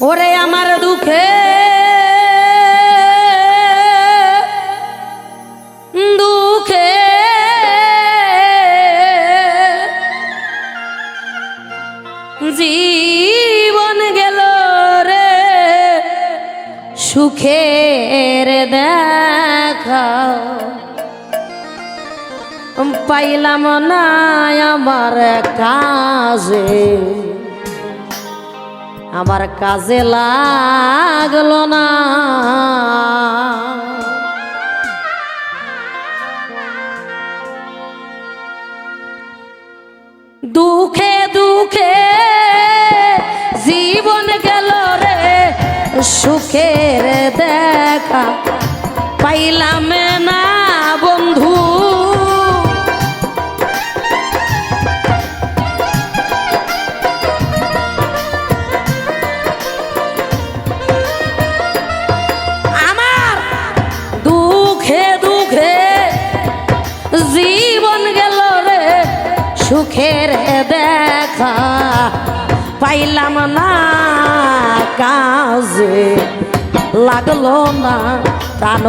ওরে আমার দুঃখে দুঃখে। জীবন গেল রে সুখের দেখা। পাইলাম না আমার কাজে। আমার কাজে লাগল না। দুঃখে দুঃখে জীবন গেল রে সুখের দেখা পাইলাম না। জীবন গেল রে, সুখের দেখা। পাইলাম না কাজে, লাগল না প্রাণ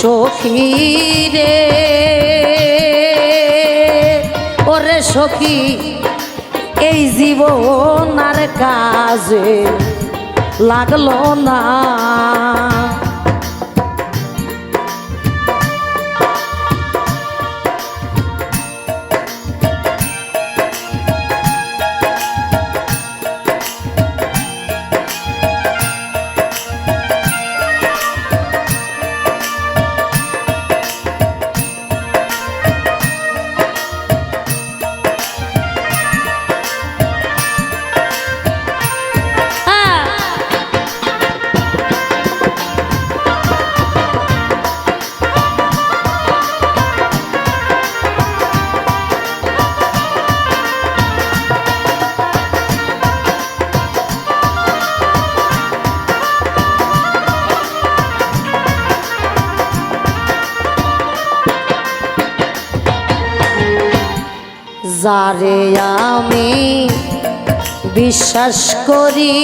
সখী রে। ওরে সখী, এই জীবন আর কাজে লাগল না। যারে আমি বিশ্বাস করি।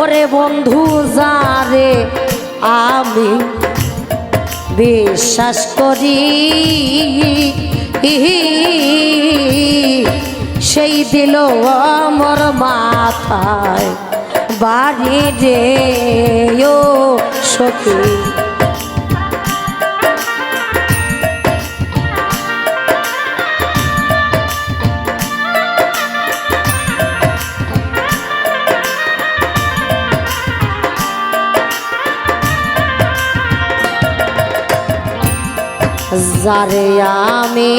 ওরে বন্ধু, যারে আমি বিশ্বাস করি, সেই দিল আমার মাথায় বাড়ি রে ও সখী। যারে আমি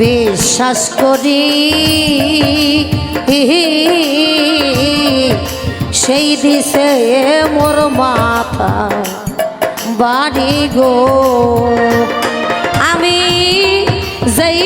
বিশ্বাস করি। সেই দিছে মোর মাথা বাড়ি গো। আমি যেই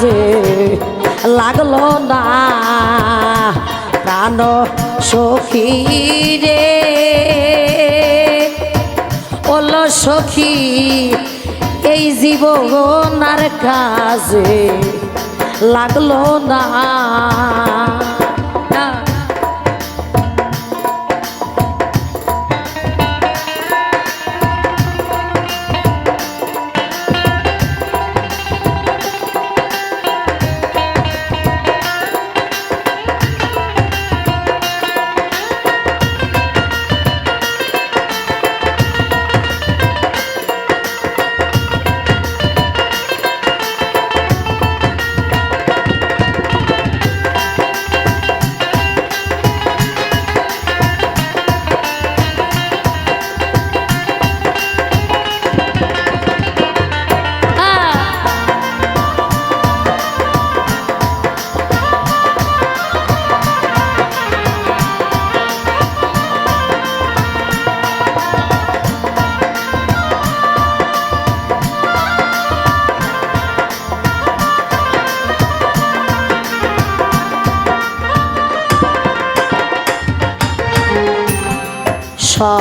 কাজে লাগল না প্রাণ সখী রে। ওল সখী এই জীবনার কাজে লাগল না।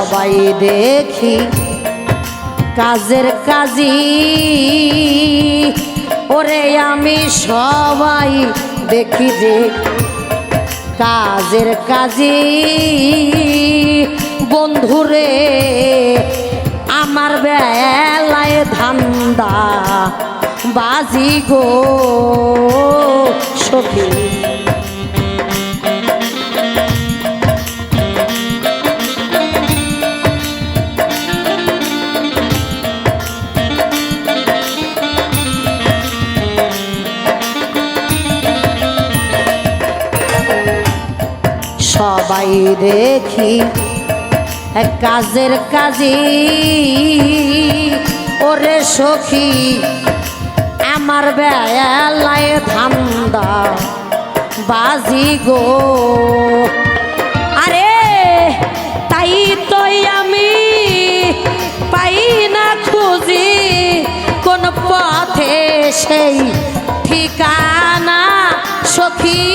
সবাই দেখি কাজের কাজী। ওরে আমি সবাই দেখি যে কাজের কাজী। বন্ধুরে, আমার বেলায় ধান্দা বাজি গো সখী। সবাই দেখি কাজের কাজী। ওরে সখী, আমার বেলায় ধান্দা বাজি গো। আরে, তাই তো আমি পাই না খুঁজি, কোন পথে সেই ঠিকানা সখী।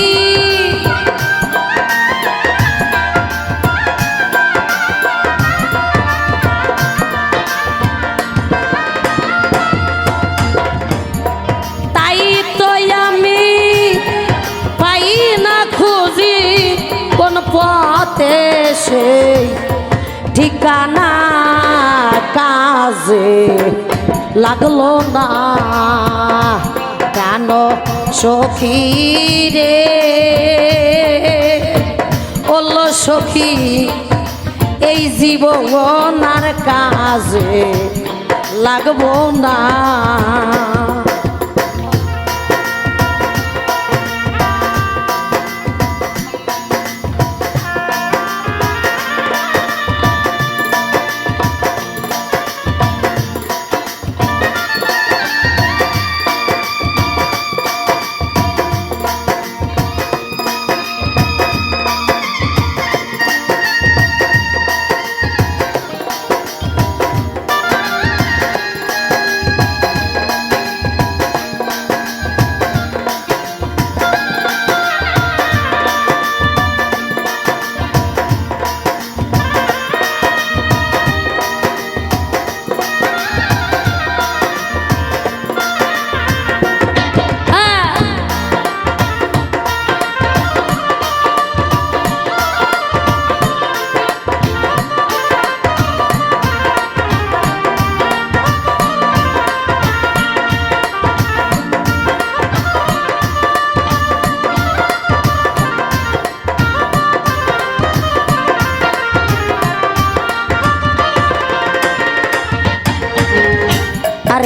লাগল না। কেন সখী রে? ওল সখী এই জীবন আর কাজে লাগবো না।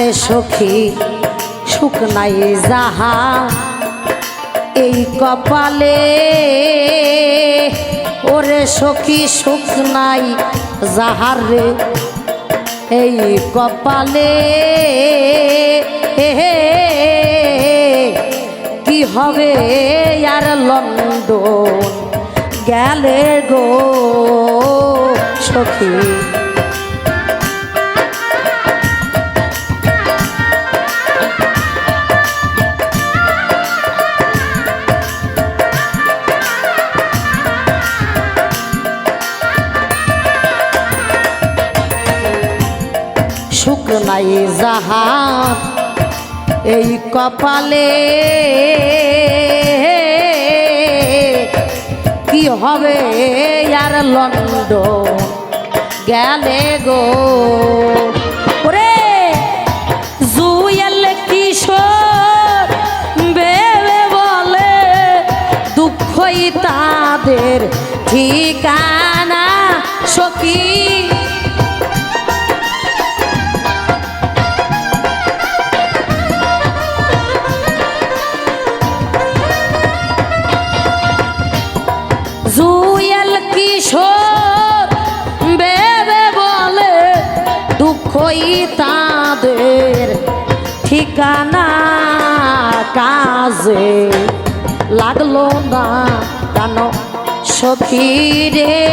আরে সখী, সুখ নাই যাহা। এই কপালে ওরে সখী, সুখ নাই যাহার রে। এই কপালে হে কি হবে আর লন্ডন গেলে গো সখী? নাই যাহা এই কপালে কি হবে আর লন্ড গেলে গো? ওরে, জুয়েল কিশোর বেবে বলে, দুঃখই তাদের ঠিকানা সখী। লাগল না কেন সখী রে?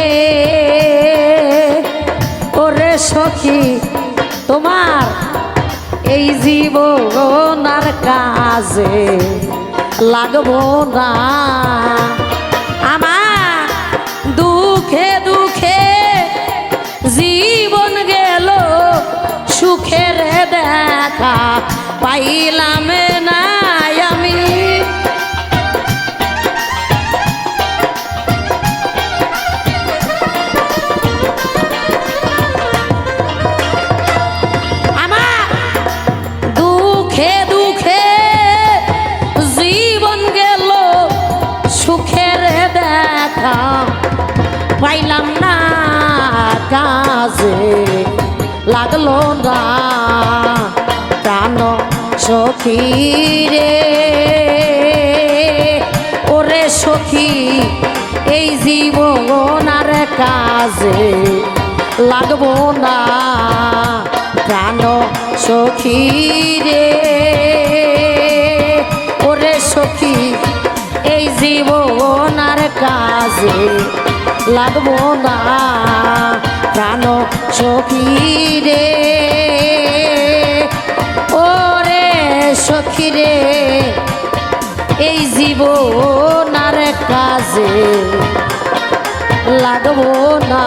ওরে সখী, তোমার এই জীবন আর কাজে লাগবো না। আমার দুঃখে দুঃখে জীবন গেল, সুখের দেখা পাইলাম লাগল না প্রাণ সখী ওরে সখী, এই জীবন আর কাজে লাগবো না। প্রাণ সখী রে ওরে সখী, এই জীবন আর কাজে লাগবো না। প্রাণ সখী রে। ওরে সখী এই জীবন আর কাজে লাগবো না।